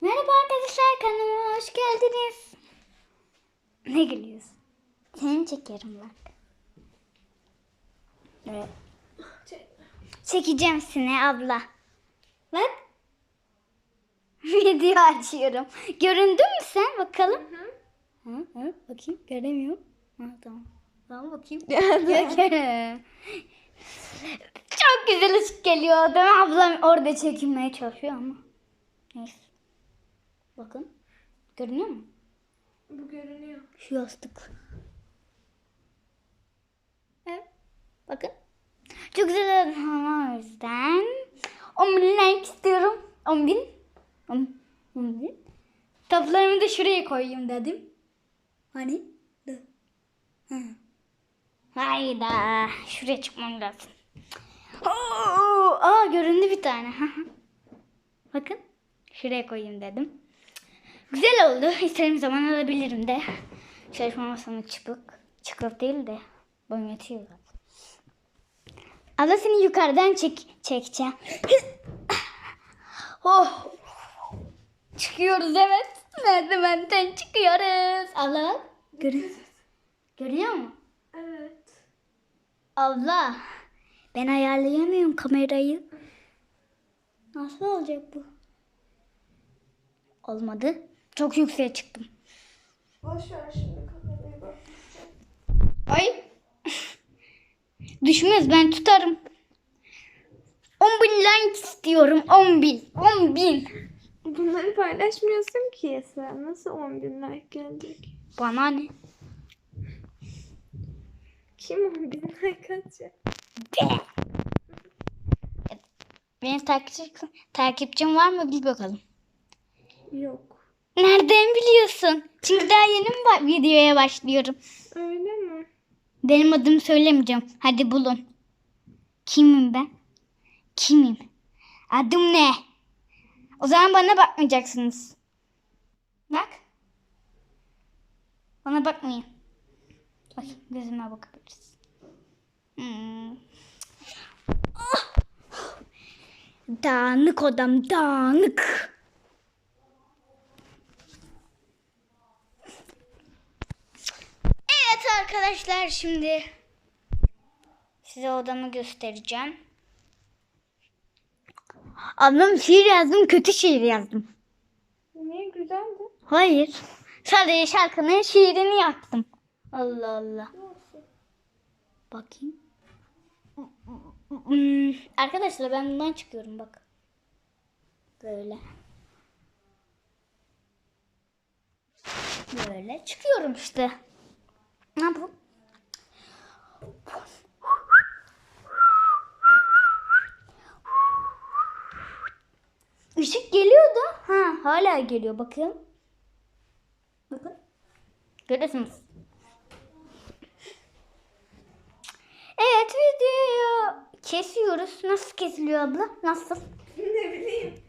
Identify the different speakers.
Speaker 1: Merhaba arkadaşlar kanalıma hoş geldiniz. Ne gülüyorsun? Seni çekerim bak. Evet. Çekeceğim seni abla. Bak. Video açıyorum. Göründün mü sen? Bakalım. Hı, hı, bakayım. Göremiyorum. Ha, tamam. Tamam bakayım. Çok güzel ışık geliyor. Değil mi? Ablam orada çekinmeye çalışıyor ama. Neyse. Bakın. Görünüyor mu?
Speaker 2: Bu görünüyor.
Speaker 1: Şu yastık. Evet. Bakın. Çok güzel o yüzden 10 bin like istiyorum. 10 bin. 10, 10 bin. Toplarımı da şuraya koyayım dedim. Hani? Hı. Hayda. Şuraya çıkmam lazım. Oo, aa göründü bir tane. Bakın. Şuraya koyayım dedim. Güzel oldu. İstediğim zaman alabilirim de. Çalışma masamı çıpık. Çıkık değil de. Boyum zaten. Abla seni yukarıdan çek çekeceğim. oh. Çıkıyoruz evet. Merdivenden çıkıyoruz. Abla. Görüyor, görüyor musun?
Speaker 2: Evet.
Speaker 1: Abla. Ben ayarlayamıyorum kamerayı. Nasıl olacak bu? Olmadı. Çok yükseğe çıktım.
Speaker 2: Boş ver şimdi kamerayı bak.
Speaker 1: Ay. Düşmez ben tutarım. 10 bin like istiyorum. 10 bin. 10 bin.
Speaker 2: Bunları paylaşmıyorsun ki sen. Nasıl 10 bin like gelecek?
Speaker 1: Bana ne?
Speaker 2: Kim 10 bin like atacak?
Speaker 1: Benim takipçim, takipçim var mı bil bakalım.
Speaker 2: Yok.
Speaker 1: Nereden biliyorsun? Çünkü daha yeni mi videoya başlıyorum.
Speaker 2: Öyle mi?
Speaker 1: Benim adımı söylemeyeceğim. Hadi bulun. Kimim ben? Kimim? Adım ne? O zaman bana bakmayacaksınız. Bak. Bana bakmayın. Bak gözüme bakabiliriz. Hmm. Ah! Dağınık odam dağınık. Evet arkadaşlar şimdi size odamı göstereceğim. Ablam şiir yazdım kötü şiir yazdım.
Speaker 2: Niye güzeldi?
Speaker 1: Hayır. Sadece şarkının şiirini yaptım. Allah Allah. Bakayım. Hmm, Arkadaşlar ben bundan çıkıyorum bak. Böyle. Böyle çıkıyorum işte. Ne yapalım? Işık geliyordu. Ha, hala geliyor bakın. Bakın. Görüyorsunuz. Evet videoyu kesiyoruz. Nasıl kesiliyor abla? Nasıl?
Speaker 2: ne bileyim.